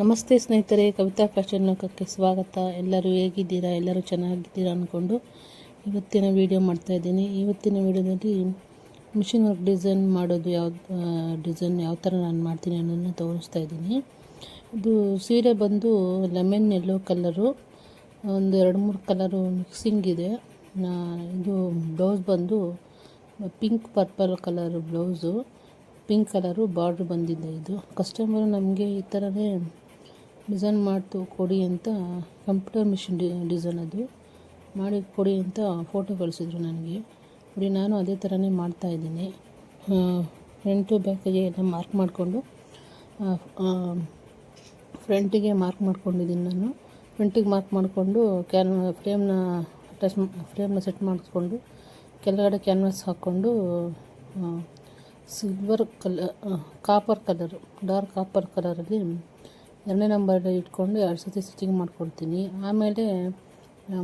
ನಮಸ್ತೆ ಸ್ನೇಹಿತರೆ, ಕವಿತಾ ಫ್ಯಾಷನ್ ಲೋಕಕ್ಕೆ ಸ್ವಾಗತ. ಎಲ್ಲರೂ ಹೇಗಿದ್ದೀರಾ? ಎಲ್ಲರೂ ಚೆನ್ನಾಗಿದ್ದೀರಾ ಅಂದ್ಕೊಂಡು ಇವತ್ತಿನ ವಿಡಿಯೋ ಮಾಡ್ತಾಯಿದ್ದೀನಿ ಇವತ್ತಿನ ವಿಡಿಯೋದಲ್ಲಿ ಮಿಷಿನ್ ವರ್ಕ್ ಡಿಸೈನ್ ಮಾಡೋದು ಯಾವ ಡಿಸೈನ್ ಯಾವ ಥರ ನಾನು ಮಾಡ್ತೀನಿ ಅನ್ನೋದನ್ನ ತೋರಿಸ್ತಾ ಇದ್ದೀನಿ. ಇದು ಸೀರೆ ಬಂದು ಲೆಮನ್ ಯೆಲ್ಲೋ ಕಲರು ಒಂದು ಎರಡು ಮೂರು ಕಲರು ಮಿಕ್ಸಿಂಗ್ ಇದೆ. ಇದು ಬ್ಲೌಸ್ ಬಂದು pink purple colour blouse pink colour border ಬಂದಿದೆ ಇದು. ಕಸ್ಟಮರ್ ನಮಗೆ ಈ ಥರನೇ ಡಿಸೈನ್ ಮಾಡ್ತು, ಕೊಡಿ ಅಂತ ಕಂಪ್ಯೂಟರ್ ಮಿಷಿನ್ ಡಿಸೈನ್ ಅದು. ಮಾಡಿ ಕೊಡಿ ಅಂತ ಫೋಟೋ ಕಳಿಸಿದ್ರು ನನಗೆ. ನೋಡಿ, ನಾನು ಅದೇ ಥರನೇ ಮಾಡ್ತಾಯಿದ್ದೀನಿ ಫ್ರಂಟು ಬ್ಯಾಕಿಗೆ ಎಲ್ಲ ಮಾರ್ಕ್ ಮಾಡಿಕೊಂಡು ಫ್ರಂಟಿಗೆ ಮಾರ್ಕ್ ಮಾಡ್ಕೊಂಡಿದ್ದೀನಿ ನಾನು. ಫ್ರಂಟಿಗೆ ಮಾರ್ಕ್ ಮಾಡಿಕೊಂಡು ಕ್ಯಾನ್ ಫ್ರೇಮ್ನ ಅಟ್ಯಾಚ್ ಫ್ರೇಮ್ನ ಸೆಟ್ ಮಾಡಿಸ್ಕೊಂಡು, ಕೆಳಗಡೆ ಕ್ಯಾನ್ವಾಸ್ ಹಾಕ್ಕೊಂಡು silver colour copper colour dark copper ಕಲರಲ್ಲಿ ಎರಡನೇ ನಂಬರ್ ಇಟ್ಕೊಂಡು ಎರಡು ಸತಿ ಸ್ಟಿಚಿಂಗ್ ಮಾಡ್ಕೊಡ್ತೀನಿ. ಆಮೇಲೆ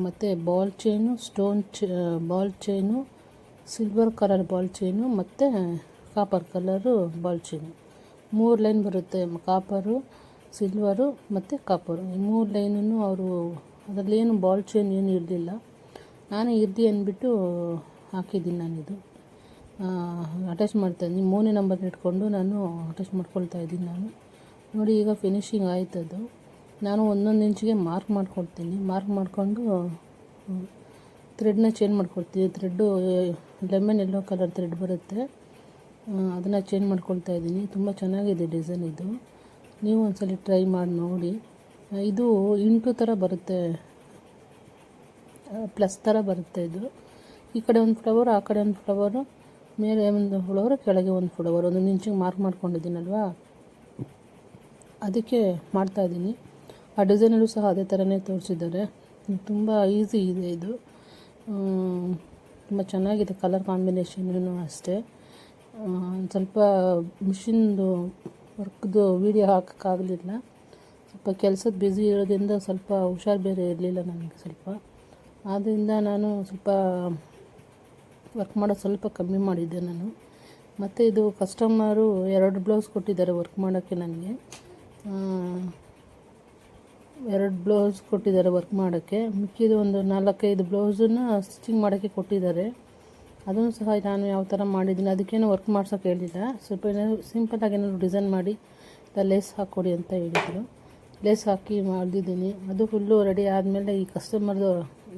ಮತ್ತು ಬಾಲ್ ಚೈನು ಸ್ಟೋನ್ ಚ ball chain silver colour ball chain ಮತ್ತು ಕಾಪರ್ ಕಲರು ಬಾಲ್ ಚೈನು ಮೂರು ಲೈನ್ ಬರುತ್ತೆ. ಕಾಪರು ಸಿಲ್ವರು ಮತ್ತು ಕಾಪರು ಈ ಮೂರು ಲೈನನ್ನು ಅವರು, ಅದರಲ್ಲಿ ಏನು ಬಾಲ್ ಚೈನ್ ಏನು ಇರಲಿಲ್ಲ. ನಾನು ಇರ್ದಿ ಅಂದ್ಬಿಟ್ಟು ಹಾಕಿದ್ದೀನಿ ನಾನಿದು. ಅಟ್ಯಾಚ್ ಮಾಡ್ತಾ ಇದ್ದೀನಿ. ಮೂರನೇ ನಂಬರ್ ಇಟ್ಕೊಂಡು ನಾನು ಅಟ್ಯಾಚ್ ಮಾಡ್ಕೊಳ್ತಾ ಇದ್ದೀನಿ ನಾನು. ನೋಡಿ, ಈಗ ಫಿನಿಶಿಂಗ್ ಆಯ್ತು ಅದು ನಾನು ಒಂದೊಂದು ಇಂಚಿಗೆ ಮಾರ್ಕ್ ಮಾಡ್ಕೊಳ್ತೀನಿ. ಮಾರ್ಕ್ ಮಾಡಿಕೊಂಡು ಥ್ರೆಡ್ನ ಚೇಂಜ್ ಮಾಡ್ಕೊಡ್ತೀನಿ thread lemon yellow colour thread ಬರುತ್ತೆ. ಅದನ್ನು ಚೇಂಜ್ ಮಾಡ್ಕೊಳ್ತಾ ಇದ್ದೀನಿ. ತುಂಬ ಚೆನ್ನಾಗಿದೆ ಡಿಸೈನ್ ಇದು. ನೀವು ಒಂದ್ಸಲ ಟ್ರೈ ಮಾಡಿ, ನೋಡಿ. ಇದು ಇಂಟು ಥರ ಬರುತ್ತೆ. ಪ್ಲಸ್ ಥರ ಬರುತ್ತೆ ಇದು. ಈ ಕಡೆ ಒಂದು ಫ್ಲವರ್ ಆ ಕಡೆ ಒಂದು ಫ್ಲವರು ಮೇಲೆ ಒಂದು ಫ್ಲವರ್ ಕೆಳಗೆ ಒಂದು ಫ್ಲವರ್ ಒಂದೊಂದು ಇಂಚಿಗೆ ಮಾರ್ಕ್ ಮಾಡ್ಕೊಂಡಿದ್ದೀನಲ್ವಾ? ಅದಕ್ಕೆ ಮಾಡ್ತಾಯಿದ್ದೀನಿ ಆ ಡಿಸೈನಲ್ಲೂ ಸಹ ಅದೇ ಥರನೇ ತೋರಿಸಿದ್ದಾರೆ. ತುಂಬ ಈಸಿ ಇದೆ ಇದು. ತುಂಬ ಚೆನ್ನಾಗಿದೆ ಕಲರ್ ಕಾಂಬಿನೇಷನ್ನು ಅಷ್ಟೇ. ಸ್ವಲ್ಪ ಮಿಷಿನ್ದು ವರ್ಕ್ದು ವೀಡಿಯೋ ಹಾಕೋಕ್ಕಾಗಲಿಲ್ಲ ಸ್ವಲ್ಪ ಕೆಲಸದ ಬ್ಯುಸಿ ಇರೋದ್ರಿಂದ ಸ್ವಲ್ಪ ಹುಷಾರು ಬೇರೆ ಇರಲಿಲ್ಲ ನನಗೆ ಸ್ವಲ್ಪ. ಆದ್ದರಿಂದ ನಾನು ಸ್ವಲ್ಪ ವರ್ಕ್ ಮಾಡೋದು ಸ್ವಲ್ಪ ಕಮ್ಮಿ ಮಾಡಿದ್ದೆ ನಾನು. ಮತ್ತು ಇದು ಕಸ್ಟಮರು ಎರಡು ಬ್ಲೌಸ್ ಕೊಟ್ಟಿದ್ದಾರೆ ವರ್ಕ್ ಮಾಡೋಕ್ಕೆ ನನಗೆ. ಎರಡು ಬ್ಲೌಸ್ ಕೊಟ್ಟಿದ್ದಾರೆ ವರ್ಕ್ ಮಾಡೋಕ್ಕೆ. ಮಿಕ್ಕಿದ ಒಂದು ನಾಲ್ಕೈದು ಬ್ಲೌಸನ್ನು ಸ್ಟಿಚಿಂಗ್ ಮಾಡೋಕ್ಕೆ ಕೊಟ್ಟಿದ್ದಾರೆ. ಅದನ್ನು ಸಹ ನಾನು ಯಾವ ಥರ ಮಾಡಿದ್ದೀನಿ, ಅದಕ್ಕೇನು ವರ್ಕ್ ಮಾಡ್ಸೋಕೆ ಹೇಳಿಲ್ಲ. ಸ್ವಲ್ಪ ಏನಾದರೂ ಸಿಂಪಲ್ಲಾಗಿ ಏನಾದರೂ ಡಿಸೈನ್ ಮಾಡಿ ಲೇಸ್ ಹಾಕ್ಕೊಡಿ ಅಂತ ಹೇಳಿದರು. ಲೇಸ್ ಹಾಕಿ ಮಾಡಿದ್ದೀನಿ ಅದು ಫುಲ್ಲು ರೆಡಿ ಆದಮೇಲೆ ಈ ಕಸ್ಟಮರ್ದು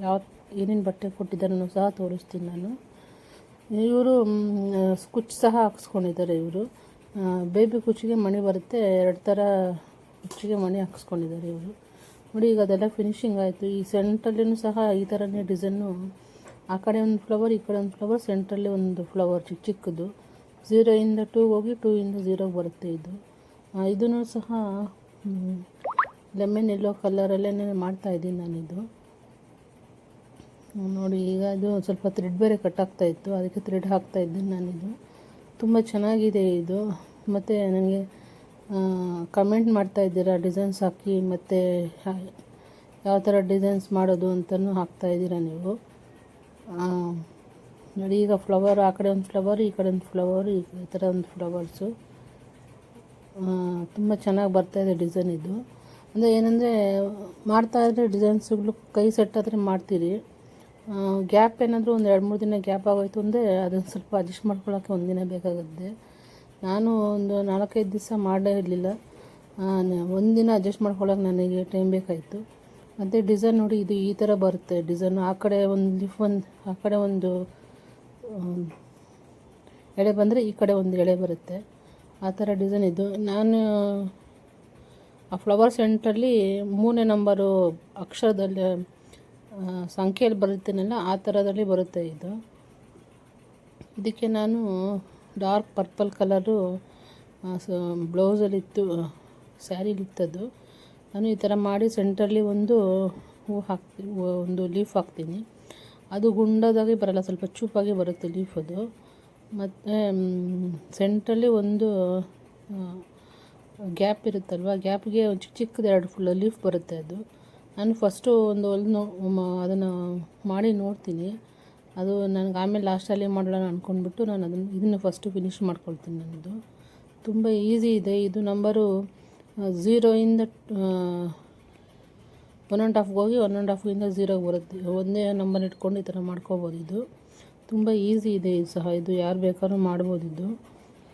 ಯಾವ, ಏನೇನು ಬಟ್ಟೆ ಕೊಟ್ಟಿದ್ದಾರೋ ಸಹ ತೋರಿಸ್ತೀನಿ ನಾನು. ಇವರು ಸ್ಕುಚ್ ಸಹ ಹಾಕ್ಸ್ಕೊಂಡಿದ್ದಾರೆ ಇವರು. ಬೇಬಿ ಕುಚ್ಚಿಗೆ ಮಣಿ ಬರುತ್ತೆ, ಎರಡು ಥರ ಕುಚ್ಚಿಗೆ ಮಣಿ ಹಾಕಿಸ್ಕೊಂಡಿದ್ದಾರೆ ಇವರು. ನೋಡಿ, ಈಗ ಅದೆಲ್ಲ ಫಿನಿಶಿಂಗ್ ಆಯಿತು. ಈ ಸೆಂಟ್ರಲ್ಲಿನೂ ಸಹ ಈ ಥರನೇ ಡಿಸೈನು ಆ ಕಡೆ ಒಂದು ಫ್ಲವರ್ ಈ ಕಡೆ ಒಂದು ಫ್ಲವರ್ ಸೆಂಟ್ರಲ್ಲಿ ಒಂದು ಫ್ಲವರ್ ಚಿಕ್ಕ ಚಿಕ್ಕದು. ಝೀರೋಯಿಂದ ಟೂ ಹೋಗಿ ಟೂ ಇಂದ ಝೀರೋಗೆ ಬರುತ್ತೆ ಇದು. ಇದನ್ನು ಸಹ ಲೆಮನ್ ಎಲ್ಲೋ ಕಲರಲ್ಲೇ ಮಾಡ್ತಾ ಇದ್ದೀನಿ ನಾನಿದು. ನೋಡಿ, ಈಗ ಅದು ಸ್ವಲ್ಪ ಥ್ರೆಡ್ ಬೇರೆ ಕಟ್ ಆಗ್ತಾ ಅದಕ್ಕೆ ಥ್ರೆಡ್ ಹಾಕ್ತಾ ಇದ್ದೀನಿ ನಾನಿದು. ತುಂಬ ಚೆನ್ನಾಗಿದೆ ಇದು. ಮತ್ತು ನನಗೆ ಕಮೆಂಟ್ ಮಾಡ್ತಾ ಇದ್ದೀರಾ ಡಿಸೈನ್ಸ್ ಹಾಕಿ, ಮತ್ತು ಯಾವ ಥರ ಡಿಸೈನ್ಸ್ ಮಾಡೋದು ಅಂತಲೂ ಹಾಕ್ತಾ ಇದ್ದೀರಾ ನೀವು? ನೋಡಿ, ಈಗ ಫ್ಲವರ್ ಆ ಕಡೆ ಒಂದು ಫ್ಲವರ್ ಈ ಕಡೆ ಒಂದು ಫ್ಲವರ್ ಈ ಥರ ಒಂದು ಫ್ಲವರ್ಸು ತುಂಬ ಚೆನ್ನಾಗಿ ಬರ್ತಾಯಿದೆ ಡಿಸೈನ್ ಇದು. ಅಂದರೆ ಏನಂದರೆ ಮಾಡ್ತಾಯಿದ್ರೆ ಡಿಸೈನ್ಸ್ಗಳು ಕೈ ಸೆಟ್ ಆದರೆ ಮಾಡ್ತೀರಿ. ಗ್ಯಾಪ್ ಏನಾದರೂ ಒಂದು ಎರಡು ಮೂರು ದಿನ ಗ್ಯಾಪ್ ಆಗೋಯ್ತು ಅಂದರೆ ಅದನ್ನು ಸ್ವಲ್ಪ ಅಡ್ಜಸ್ಟ್ ಮಾಡ್ಕೊಳ್ಳೋಕ್ಕೆ ಒಂದು ದಿನ ಬೇಕಾಗುತ್ತೆ. ನಾನು ಒಂದು ನಾಲ್ಕೈದು ದಿವಸ ಮಾಡೇ ಇರಲಿಲ್ಲ. ಒಂದು ದಿನ ಅಡ್ಜಸ್ಟ್ ಮಾಡ್ಕೊಳ್ಳೋಕೆ ನನಗೆ ಟೈಮ್ ಬೇಕಾಯಿತು. ಮತ್ತು ಡಿಸೈನ್ ನೋಡಿ ಇದು ಈ ಥರ ಬರುತ್ತೆ. ಡಿಸೈನ್ ಆ ಕಡೆ ಒಂದು ಲಿಫ್ ಒಂದು, ಆ ಕಡೆ ಒಂದು ಎಳೆ ಬಂದರೆ ಈ ಕಡೆ ಒಂದು ಎಳೆ ಬರುತ್ತೆ. ಆ ಥರ ಡಿಸೈನ್ ಇದು ನಾನು, ಆ ಫ್ಲವರ್ ಸೆಂಟ್ರಲ್ಲಿ ಮೂರನೇ ನಂಬರು ಅಕ್ಷರದಲ್ಲಿ ಸಂಖ್ಯೆಯಲ್ಲಿ ಬರುತ್ತೇನಲ್ಲ, ಆ ಥರದಲ್ಲಿ ಬರುತ್ತೆ ಇದು. ಇದಕ್ಕೆ ನಾನು ಡಾರ್ಕ್ ಪರ್ಪಲ್ ಕಲರು ಬ್ಲೌಸಲ್ಲಿತ್ತು ಸ್ಯಾರಿಲಿತ್ತದು ನಾನು ಈ ಥರ ಮಾಡಿ ಸೆಂಟ್ರಲ್ಲಿ ಒಂದು ಹೂ ಹಾಕ್ತೀನಿ ಒಂದು ಲೀಫ್ ಹಾಕ್ತೀನಿ. ಅದು ಗುಂಡದಾಗಿ ಬರಲ್ಲ, ಸ್ವಲ್ಪ ಚೂಪಾಗಿ ಬರುತ್ತೆ ಲೀಫ್ ಅದು. ಮತ್ತು ಸೆಂಟ್ರಲ್ಲಿ ಒಂದು ಗ್ಯಾಪ್ ಇರುತ್ತಲ್ವ, ಗ್ಯಾಪ್ಗೆ ಚಿಕ್ಕ ಚಿಕ್ಕದು ಎರಡು ಫುಲ್ ಲೀಫ್ ಬರುತ್ತೆ ಅದು. ನಾನು ಫಸ್ಟು ಒಂದು ಹೊಲ್ದು ಅದನ್ನು ಮಾಡಿ ನೋಡ್ತೀನಿ. ಅದು ನನಗೆ ಆಮೇಲೆ ಲಾಸ್ಟಲ್ಲಿ ಮಾಡೋಣ ಅಂದ್ಕೊಂಡ್ಬಿಟ್ಟು ನಾನು ಅದನ್ನು ಇದನ್ನು ಫಸ್ಟು ಫಿನಿಶ್ ಮಾಡ್ಕೊಳ್ತೀನಿ ನನ್ನದು ತುಂಬ ಈಸಿ ಇದೆ. ಇದು ನಂಬರು ಝೀರೋಯಿಂದ ಒನ್ ಆ್ಯಂಡ್ ಹಾಫ್ಗೆ ಹೋಗಿ ಒನ್ ಆ್ಯಂಡ್ ಹಾಫಿಂದ ಝೀರೋಗೆ ಬರುತ್ತೆ. ಒಂದೇ ನಂಬರ್ ಇಟ್ಕೊಂಡು ಈ ಥರ ಮಾಡ್ಕೋಬೋದು ಇದು. ತುಂಬ ಈಸಿ ಇದೆ ಇದು ಸಹ. ಇದು ಯಾರು ಬೇಕಾದ್ರೂ ಮಾಡ್ಬೋದು ಇದು.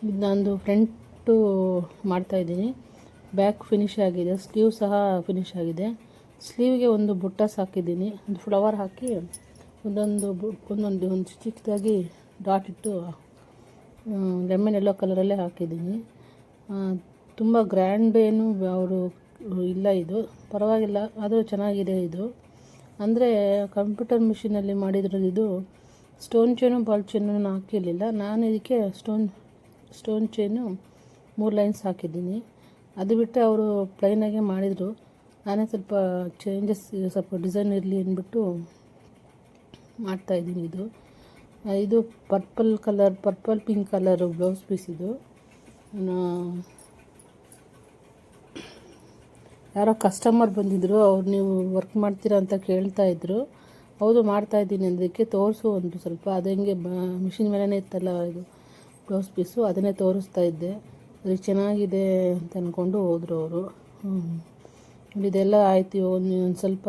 ಇದು ನಂದು ಫ್ರಂಟು ಮಾಡ್ತಾಯಿದ್ದೀನಿ ಬ್ಯಾಕ್ ಫಿನಿಶ್ ಆಗಿದೆ. ಸ್ಲೀವ್ ಸಹ ಫಿನಿಶ್ ಆಗಿದೆ. ಸ್ಲೀವ್ಗೆ ಒಂದು ಬುಟ್ಟಸ್ ಹಾಕಿದ್ದೀನಿ ಒಂದು ಫ್ಲವರ್ ಹಾಕಿ ಒಂದೊಂದು ಒಂದೊಂದು, ಒಂದು ಚಿಕ್ಕ ಚಿಕ್ಕದಾಗಿ ಡಾಟ್ ಇಟ್ಟು ಲೆಮನ್ ಎಲ್ಲೋ ಕಲರಲ್ಲೇ ಹಾಕಿದ್ದೀನಿ. ತುಂಬ ಗ್ರ್ಯಾಂಡ್ ಏನು ಅವರು, ಇಲ್ಲ ಇದು. ಪರವಾಗಿಲ್ಲ, ಆದರೂ ಚೆನ್ನಾಗಿದೆ ಇದು. ಅಂದರೆ ಕಂಪ್ಯೂಟರ್ ಮಿಷಿನಲ್ಲಿ ಮಾಡಿದ್ರಲ್ಲಿ ಇದು ಸ್ಟೋನ್ ಚೈನು, ಬಾಲ್ ಚೈನು ಹಾಕಿರಲಿಲ್ಲ. ನಾನು ಇದಕ್ಕೆ ಸ್ಟೋನ್ ಸ್ಟೋನ್ ಚೇನು ಮೂರು ಲೈನ್ಸ್ ಹಾಕಿದ್ದೀನಿ. ಅದು ಬಿಟ್ಟು ಅವರು ಪ್ಲೈನಾಗೆ ಮಾಡಿದರು. ನಾನೇ ಸ್ವಲ್ಪ ಚೇಂಜಸ್ ಸ್ವಲ್ಪ ಡಿಸೈನ್ ಇರಲಿ ಅಂದ್ಬಿಟ್ಟು ಮಾಡ್ತಾಯಿದ್ದೀನಿ ಇದು. ಇದು purple colour purple pink colour blouse piece ಇದು. ಯಾರೋ ಕಸ್ಟಮರ್ ಬಂದಿದ್ದರು ಅವ್ರು ನೀವು ವರ್ಕ್ ಮಾಡ್ತೀರಾ ಅಂತ ಕೇಳ್ತಾ ಇದ್ರು ಹೌದು, ಮಾಡ್ತಾಯಿದ್ದೀನಿ ಅಂದಕ್ಕೆ ತೋರಿಸು ಒಂದು ಸ್ವಲ್ಪ. ಅದು ಹೆಂಗೆ, ಬ ಮಿಷಿನ್ ಮೇಲೇ ಇತ್ತಲ್ಲ ಇದು ಬ್ಲೌಸ್ ಪೀಸು ಅದನ್ನೇ ತೋರಿಸ್ತಾ ಇದ್ದೆ. ಅದು ಚೆನ್ನಾಗಿದೆ ಅಂತ ಅಂದ್ಕೊಂಡು ಹೋದರು ಅವರು. ಇದೆಲ್ಲ ಆಯ್ತು ಒಂದು ಒಂದು ಸ್ವಲ್ಪ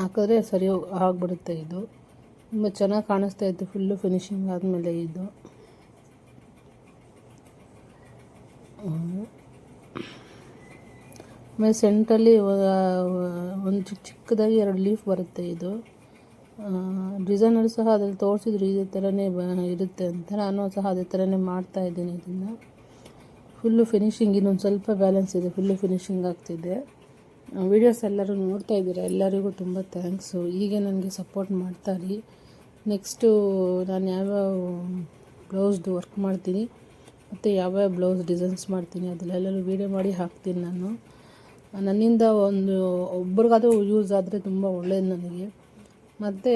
ಹಾಕಿದ್ರೆ ಸರಿ ಆಗಿಬಿಡುತ್ತೆ ಇದು. ತುಂಬ ಚೆನ್ನಾಗಿ ಕಾಣಿಸ್ತಾ ಇತ್ತು ಫುಲ್ಲು ಫಿನಿಶಿಂಗ್ ಆದಮೇಲೆ ಇದು. ಆಮೇಲೆ ಸೆಂಟ್ರಲ್ಲಿ ಒಂದು ಚಿಕ್ಕ ಚಿಕ್ಕದಾಗಿ ಎರಡು ಲೀಫ್ ಬರುತ್ತೆ ಇದು. ಡಿಸೈನರ್ ಸಹ ಅದ್ರಲ್ಲಿ ತೋರಿಸಿದ್ರು, ಇದೇ ಥರನೇ ಬ ಇರುತ್ತೆ ಅಂತ. ನಾನು ಸಹ ಅದೇ ಥರನೇ ಮಾಡ್ತಾ ಇದ್ದೀನಿ ಇದನ್ನು. ಫುಲ್ಲು ಫಿನಿಶಿಂಗ್ ಇನ್ನೊಂದು ಸ್ವಲ್ಪ ಬ್ಯಾಲೆನ್ಸ್ ಇದೆ. ಫುಲ್ಲು ಫಿನಿಶಿಂಗ್ ಆಗ್ತಿದೆ. ವೀಡಿಯೋಸ್ ಎಲ್ಲರೂ ನೋಡ್ತಾ ಇದ್ದೀರಾ? ಎಲ್ಲರಿಗೂ ತುಂಬ ಥ್ಯಾಂಕ್ಸು ಹೀಗೆ ನನಗೆ ಸಪೋರ್ಟ್ ಮಾಡ್ತಾಯಿರಿ ನೆಕ್ಸ್ಟು ನಾನು ಯಾವ್ಯಾವ ಬ್ಲೌಸ್ದು ವರ್ಕ್ ಮಾಡ್ತೀನಿ, ಮತ್ತು ಯಾವ್ಯಾವ ಬ್ಲೌಸ್ ಡಿಸೈನ್ಸ್ ಮಾಡ್ತೀನಿ ಅದೆಲ್ಲೆಲ್ಲರೂ ವೀಡಿಯೋ ಮಾಡಿ ಹಾಕ್ತೀನಿ ನಾನು. ನನ್ನಿಂದ ಒಂದು ಒಬ್ರಿಗಾದ್ರೂ ಯೂಸ್ ಆದರೆ ತುಂಬ ಒಳ್ಳೇದು ನನಗೆ. ಮತ್ತು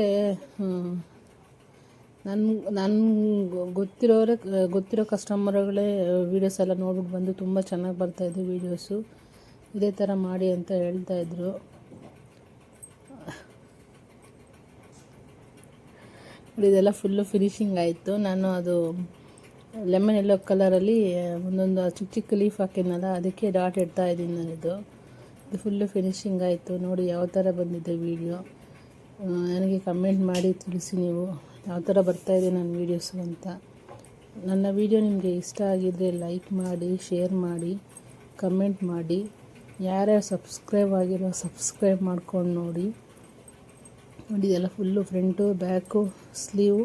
ನನ್ನ ನನ್ನ ಗೊತ್ತಿರೋರೆ, ಗೊತ್ತಿರೋ ಕಸ್ಟಮರ್ಗಳೇ ವೀಡಿಯೋಸ್ ಎಲ್ಲ ನೋಡ್ಬಿಟ್ಟು ಬಂದು ತುಂಬ ಚೆನ್ನಾಗಿ ಬರ್ತಾಯಿದೆ ವೀಡಿಯೋಸು ಇದೇ ಥರ ಮಾಡಿ ಅಂತ ಹೇಳ್ತಾಯಿದ್ರು ಇದೆಲ್ಲ ಫುಲ್ಲು ಫಿನಿಶಿಂಗ್ ಆಯಿತು. ನಾನು ಅದು ಲೆಮನ್ ಎಲ್ಲೋ ಕಲರಲ್ಲಿ ಒಂದೊಂದು ಚಿಕ್ಕ ಚಿಕ್ಕ ಲೀಫ್ ಹಾಕಿದ್ನಲ್ಲ, ಅದಕ್ಕೆ ಡಾಟ್ ಇಡ್ತಾ ಇದ್ದೀನಿ ನಾನಿದು ಇದು. ಫುಲ್ಲು ಫಿನಿಶಿಂಗ್ ಆಯಿತು. ನೋಡಿ, ಯಾವ ಥರ ಬಂದಿದೆ ವೀಡಿಯೋ ನನಗೆ ಕಮೆಂಟ್ ಮಾಡಿ ತಿಳಿಸಿ ನೀವು. ಯಾವ ಥರ ಬರ್ತಾಯಿದೆ ನನ್ನ ವೀಡಿಯೋಸು ಅಂತ. ನನ್ನ ವೀಡಿಯೋ ನಿಮಗೆ ಇಷ್ಟ ಆಗಿದ್ದರೆ ಲೈಕ್ ಮಾಡಿ ಶೇರ್ ಮಾಡಿ ಕಮೆಂಟ್ ಮಾಡಿ. ಯಾರ್ಯಾರು ಸಬ್ಸ್ಕ್ರೈಬ್ ಆಗಿರೋ ಸಬ್ಸ್ಕ್ರೈಬ್ ಮಾಡ್ಕೊಂಡು ನೋಡಿ. ನೋಡಿ, ಇದೆಲ್ಲ ಫುಲ್ಲು ಫ್ರಂಟು ಬ್ಯಾಕು ಸ್ಲೀವು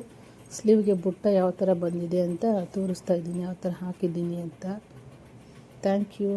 ಸ್ಲೀವ್ಗೆ ಬುಟ್ಟ ಯಾವ ಥರ ಬಂದಿದೆ ಅಂತ ತೋರಿಸ್ತಾ ಇದ್ದೀನಿ, ಯಾವ ಥರ ಹಾಕಿದ್ದೀನಿ ಅಂತ. Thank you